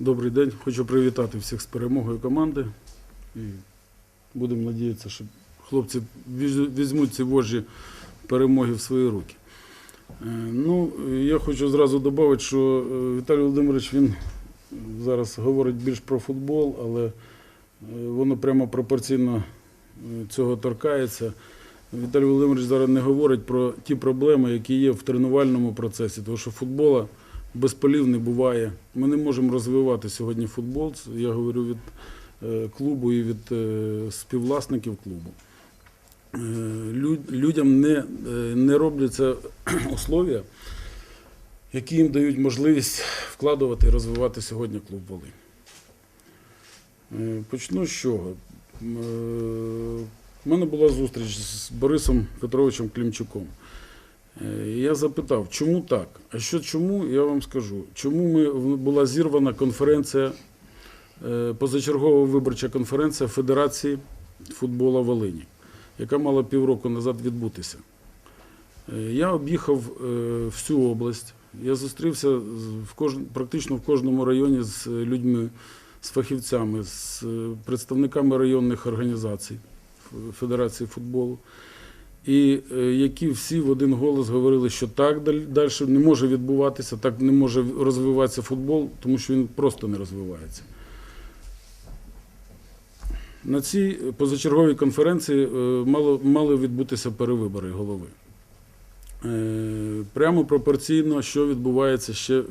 Добрий день. Хочу привітати всіх з перемогою команди. І будемо надіятися, що хлопці візьмуть ці вожі перемоги в свої руки. Е, Ну, я хочу зразу додати, що е, Віталій Володимирович він зараз говорить більш про футбол, але е, воно прямо пропорційно цього торкається. Віталій Володимирович зараз не говорить про ті проблеми, які є в тренувальному процесі, тому що футбола без полів не буває. Ми не можемо розвивати сьогодні футбол. Я говорю від е, клубу і від е, співвласників клубу. Е, Людям не, не робляться условия, які їм дають можливість вкладувати і розвивати сьогодні клуб Волинь. Почну з чого. У мене була зустріч з Борисом Петровичем Клімчуком. Е, Я запитав, чому так? А що чому, я вам скажу. Чому ми, була зірвана конференція, е, позачергова виборча конференція Федерації футбола Волині, яка мала півроку назад відбутися. Е, Я об'їхав всю область, я зустрівся в кож... практично в кожному районі з людьми, з фахівцями, з представниками районних організацій Федерації футболу. І е, які всі в один голос говорили, що так далі не може відбуватися, так не може розвиватися футбол, тому що він просто не розвивається. На цій позачерговій конференції е, мало, мали відбутися перевибори голови. Е, Прямо пропорційно, що відбувається ще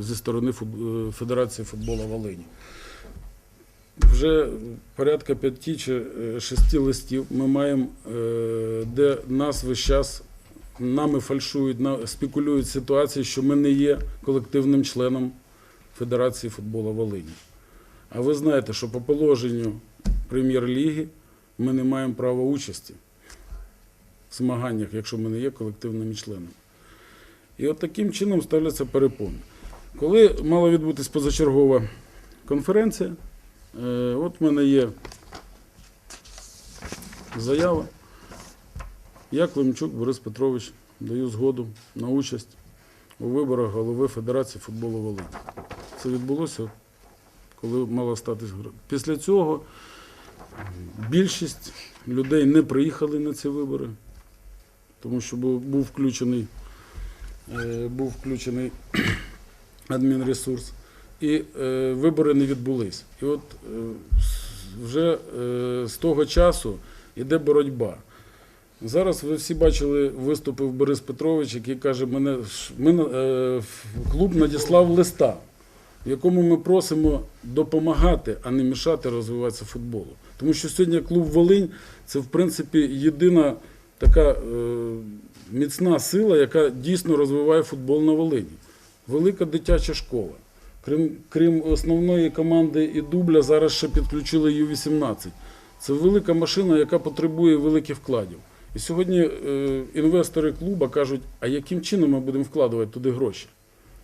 зі сторони Федерації футболу Волині. Вже порядка п'яти чи е, шести листів ми маємо, е, де нас весь час нами фальшують, спекулюють ситуації, що ми не є колективним членом Федерації футболу Волині. А ви знаєте, що по положенню прем'єр-ліги ми не маємо права участі в змаганнях, якщо ми не є колективними членами. І от таким чином ставляться перепони. Коли мала відбутись позачергова конференція, от в мене є заява. Я, Климчук Борис Петрович, даю згоду на участь у виборах голови Федерації футболу Волині. Це відбулося, коли мала статись гра. Після цього більшість людей не приїхали на ці вибори, тому що був включений, е, був включений адмінресурс. І е, вибори не відбулись. І от е, вже е, з того часу йде боротьба. Зараз ви всі бачили виступив Борис Петрович, який каже, мене мене, е, клуб надіслав листа, в якому ми просимо допомагати, а не мішати розвиватися футболу. Тому що сьогодні клуб Волинь це в принципі єдина така е, міцна сила, яка дійсно розвиває футбол на Волині. Велика дитяча школа. Крім, крім основної команди і дубля, зараз ще підключили Ю-18. Це велика машина, яка потребує великих вкладів. І сьогодні е, інвестори клуба кажуть, а яким чином ми будемо вкладувати туди гроші?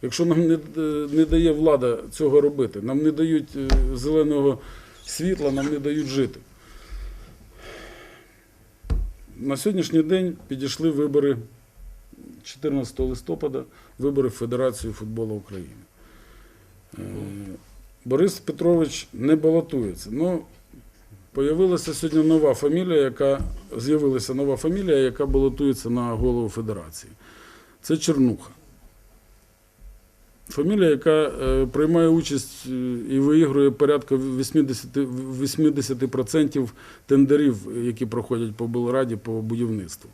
Якщо нам не, е, не дає влада цього робити, нам не дають е, зеленого світла, нам не дають жити. На сьогоднішній день підійшли вибори 14 листопада, вибори в Федерацію футболу України. Борис Петрович не балотується. Ну, Появилася сьогодні нова фамілія, яка з'явилася нова фамілія, яка балотується на голову федерації. Це Чернуха. Фамілія, яка е, приймає участь е, і виігрує порядка 80, 80% тендерів, які проходять по Белраді по будівництву.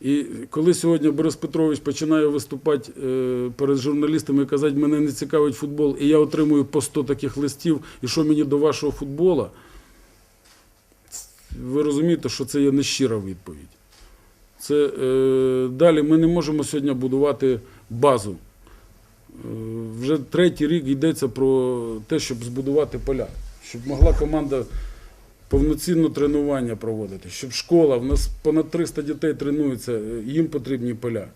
І коли сьогодні Борис Петрович починає виступати е, перед журналістами і казати, мене не цікавить футбол, і я отримую по 100 таких листів, і що мені до вашого футбола, ви розумієте, що це є нещира відповідь. Це, е, далі ми не можемо сьогодні будувати базу. Е, вже третій рік йдеться про те, щоб збудувати поля, щоб могла команда повноцінно тренування проводити, щоб школа, в нас понад 300 дітей тренуються, їм потрібні поля.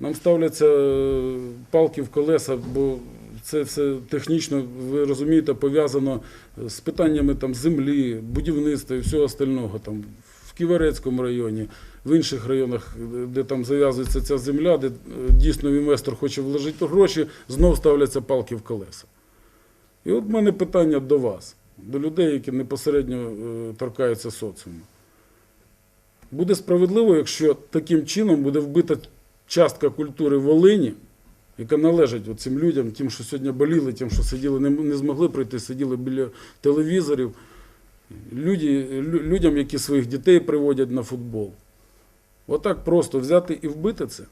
Нам ставляться е, палки в колеса, бо це все технічно, ви розумієте, пов'язано з питаннями там, землі, будівництва і всього остального. Там, в Ківерецькому районі, в інших районах, де там зав'язується ця земля, де е, дійсно інвестор хоче вложити гроші, знов ставляться палки в колеса. І от в мене питання до вас, до людей, які безпосередньо е, торкаються соціуму. Буде справедливо, якщо таким чином буде вбита частка культури Волині, яка належить цим людям, тим, що сьогодні боліли, тим, що сиділи, не, змогли прийти, сиділи біля телевізорів, люди, людям, які своїх дітей приводять на футбол. Отак просто взяти і вбити це.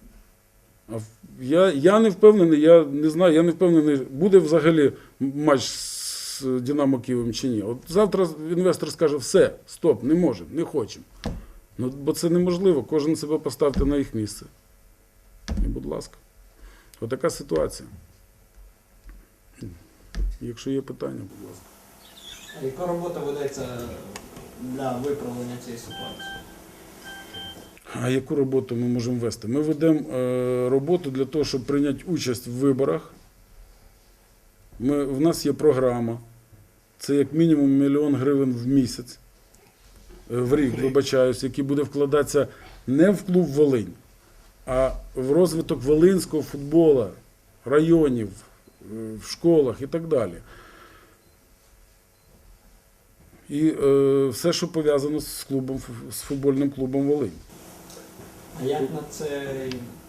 Я, я не впевнений, я не знаю, я не впевнений, буде взагалі матч з Динамо Києвом чи ні. От завтра інвестор скаже, все, стоп, не можемо, не хочемо. Ну, бо це неможливо, кожен себе поставте на їх місце. І, будь ласка. Отака ситуація. Якщо є питання, будь ласка. Яка робота ведеться для виправлення цієї ситуації? А яку роботу ми можемо вести? Ми ведемо е, роботу для того, щоб прийняти участь в виборах. Ми, в нас є програма. Це як мінімум мільйон гривень в місяць, е, в рік, вибачаюсь, який буде вкладатися не в клуб Волинь, а в розвиток волинського футболу, районів, е, в школах і так далі. І е, все, що пов'язано з клубом, з футбольним клубом Волинь. А як на це,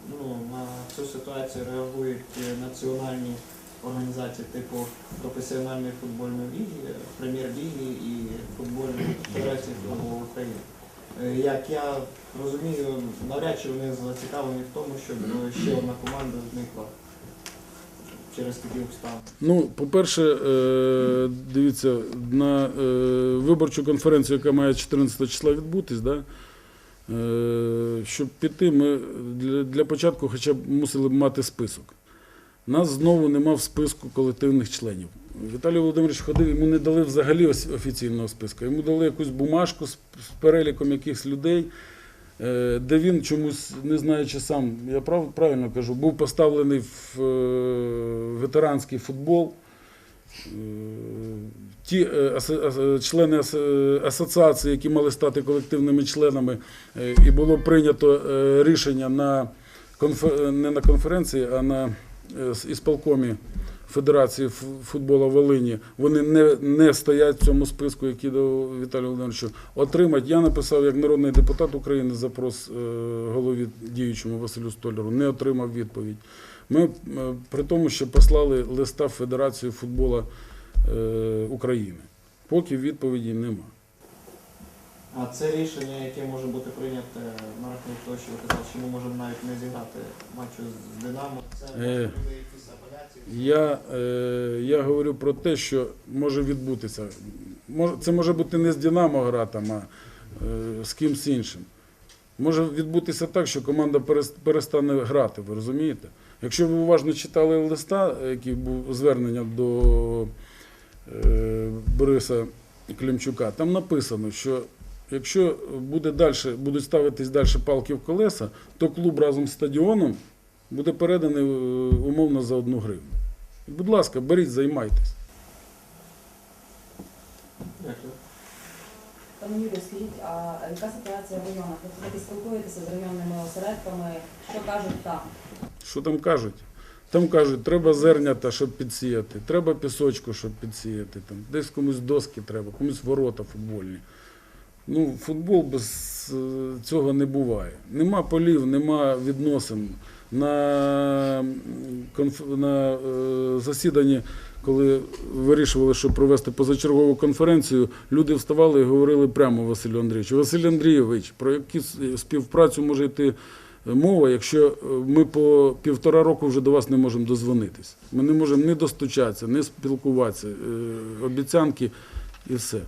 ну, на цю ситуацію реагують е, національні організації типу професіональної футбольної ліги, прем'єр-ліги і футбольної федерації футболу України? Е, Як я розумію, навряд чи вони зацікавлені в тому, щоб е, ще одна команда зникла через такі обставини. Ну, по-перше, е, дивіться, на виборчу конференцію, яка має 14 числа відбутись, да, щоб піти, ми для початку хоча б мусили б мати список. Нас знову нема в списку колективних членів. Віталій Володимирович ходив, йому не дали взагалі офіційного списку. Йому дали якусь бумажку з, переліком якихось людей, е, де він чомусь, не знаючи сам, я прав, правильно кажу, був поставлений в е, ветеранський футбол. Е, Ті члени асоціації, які мали стати колективними членами, і було прийнято рішення на не на конференції, а на ісполкомі Федерації футболу Волині. Вони не, не стоять в цьому списку, який до Віталію Володимировичу отримати. Я написав як народний депутат України запрос е, голові діючому Василю Столяру, не отримав відповідь. Ми е, при тому, що послали листа в Федерацію футболу е, України. Поки відповіді нема. А це рішення, яке може бути прийняте на рахунок що ми можемо навіть не зіграти матчу з Динамо, це Е. якісь апеляції. Я, е, я говорю про те, що може відбутися. Це може бути не з Динамо гра там, а е, з кимсь іншим. Може відбутися так, що команда перестане грати, ви розумієте? Якщо ви уважно читали листа, який був звернення до е, Бориса Климчука, там написано, що якщо буде дальше, будуть ставитись далі палки в колеса, то клуб разом з стадіоном буде переданий е, умовно за одну гривню. Будь ласка, беріть, займайтесь. Пане Юрію, скажіть, а яка ситуація в районах? Ви все-таки спілкуєтеся з районними осередками? Що кажуть там? Що там кажуть? Там кажуть, треба зернята, щоб підсіяти, треба пісочку, щоб підсіяти. Там. Десь комусь доски треба, комусь ворота футбольні. Ну, футбол без е, цього не буває. Нема полів, нема відносин. На, конф... на е, засіданні, коли вирішували, щоб провести позачергову конференцію, люди вставали і говорили прямо Василю Андрійовичу. Василь Андрійович, про яку співпрацю може йти мова, якщо е, ми по півтора року вже до вас не можемо дозвонитись. Ми не можемо ні достучатися, ні спілкуватися, е, обіцянки і все.